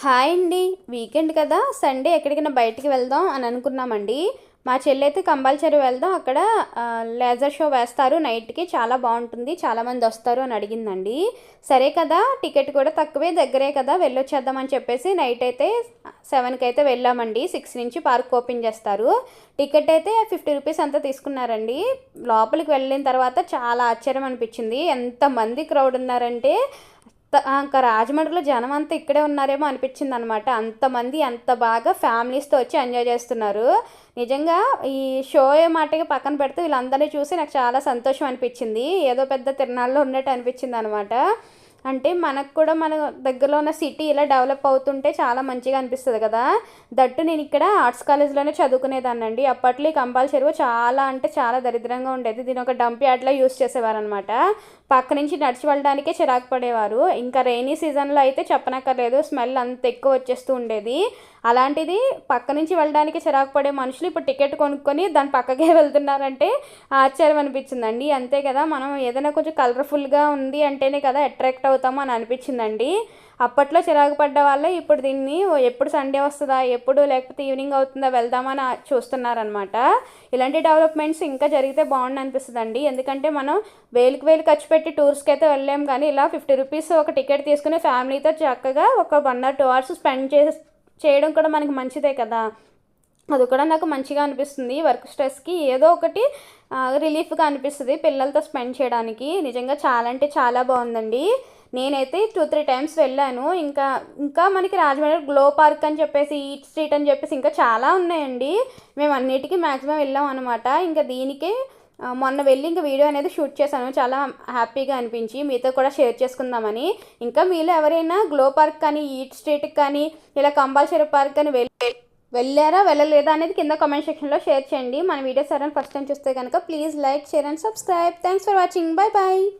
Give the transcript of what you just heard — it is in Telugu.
హాయ్ అండి. వీకెండ్ కదా. సండే ఎక్కడికైనా బయటికి వెళ్దాం అని అనుకున్నామండి. మా చెల్లి అయితే కంపల్సరీ వెళ్దాం. అక్కడ లేజర్ షో వేస్తారు. నైట్కి చాలా బాగుంటుంది. చాలామంది వస్తారు అని అడిగిందండి. సరే కదా. టికెట్ కూడా తక్కువే దగ్గరే కదా. వెళ్ళొచ్చేద్దాం అని చెప్పేసి నైట్ అయితే సెవెన్కి అయితే వెళ్ళామండి. సిక్స్ నుంచి పార్క్ ఓపెన్ చేస్తారు. టికెట్ అయితే ఫిఫ్టీ రూపీస్ అంతా తీసుకున్నారండి. లోపలికి వెళ్ళిన తర్వాత చాలా ఆశ్చర్యం అనిపించింది. ఎంతమంది క్రౌడ్ ఉన్నారంటే ఇంకా రాజమండ్రిలో జనం అంతా ఇక్కడే ఉన్నారేమో అనిపించింది అనమాట అంతమంది అంత బాగా ఫ్యామిలీస్తో వచ్చి ఎంజాయ్ చేస్తున్నారు. నిజంగా ఈ షో ఏ మాటకి పక్కన పెడితే వీళ్ళందరినీ చూసి నాకు చాలా సంతోషం అనిపించింది. ఏదో పెద్ద తిరణాల్లో ఉన్నట్టు అనిపించింది అనమాట అంటే మనకు కూడా మన దగ్గరలో ఉన్న సిటీ ఇలా డెవలప్ అవుతుంటే చాలా మంచిగా అనిపిస్తుంది కదా. దట్టు నేను ఇక్కడ ఆర్ట్స్ కాలేజ్లోనే చదువుకునేదాన్నండి. అప్పట్లో ఈ కంపాల్ చెరువు చాలా అంటే చాలా దరిద్రంగా ఉండేది. దీని ఒక డంప్ యార్డ్లో యూస్ చేసేవారు అనమాట పక్క నుంచి నడిచి వెళ్ళడానికే చిరాకు పడేవారు. ఇంకా రైనీ సీజన్లో అయితే చెప్పనక్కర్లేదు. స్మెల్ అంత ఎక్కువ వచ్చేస్తూ ఉండేది. అలాంటిది పక్క నుంచి వెళ్ళడానికి చిరాకు పడే మనుషులు ఇప్పుడు టికెట్ కొనుక్కొని దాని పక్కకే వెళ్తున్నారంటే ఆశ్చర్యం అనిపించిందండి. అంతే కదా మనం ఏదైనా కొంచెం కలర్ఫుల్గా ఉంది అంటేనే కదా అట్రాక్ట్ అవుతుంది అవుతాము అని అనిపించిందండి. అప్పట్లో చిరాకు పడ్డ వాళ్ళే ఇప్పుడు దీన్ని ఎప్పుడు సండే వస్తుందా ఎప్పుడు లేకపోతే ఈవినింగ్ అవుతుందా వెళ్దామని చూస్తున్నారనమాట ఇలాంటి డెవలప్మెంట్స్ ఇంకా జరిగితే బాగుండు అనిపిస్తుందండి. ఎందుకంటే మనం వేలుకి వేలు ఖర్చు పెట్టి టూర్స్కి అయితే వెళ్ళాం కానీ ఇలా ఫిఫ్టీ రూపీస్ ఒక టికెట్ తీసుకుని ఫ్యామిలీతో చక్కగా ఒక one or two hours spend చేసి చేయడం కూడా మనకి మంచిదే కదా. అది కూడా నాకు మంచిగా అనిపిస్తుంది. వర్క్ స్ట్రెస్కి ఏదో ఒకటి రిలీఫ్గా అనిపిస్తుంది. పిల్లలతో స్పెండ్ చేయడానికి. నిజంగా చాలా అంటే చాలా బాగుందండి. నేనైతే టూ త్రీ టైమ్స్ వెళ్ళాను. ఇంకా ఇంకా మనకి రాజమండ్రి గ్లో పార్క్ అని చెప్పేసి ఈట్ స్ట్రీట్ అని చెప్పేసి ఇంకా చాలా ఉన్నాయండి. మేము అన్నిటికీ మ్యాక్సిమం వెళ్ళాం అనమాట ఇంకా దీనికే మొన్న వెళ్ళి ఇంకా వీడియో అనేది షూట్ చేశాను. చాలా హ్యాపీగా అనిపించి మీతో కూడా షేర్ చేసుకుందామని. ఇంకా మీలో ఎవరైనా గ్లో పార్క్ కానీ ఈట్ స్ట్రీట్ కానీ ఇలా కంపల్సరీ పార్క్ అని వెళ్ళి వెళ్ళారా వెళ్ళలేదా అనేది కింద కామెంట్ సెక్షన్లో షేర్ చేయండి. మన వీడియోస్ ఎవరైనా ఫస్ట్ టైం చూస్తే కనుక please like share and subscribe thanks for watching bye bye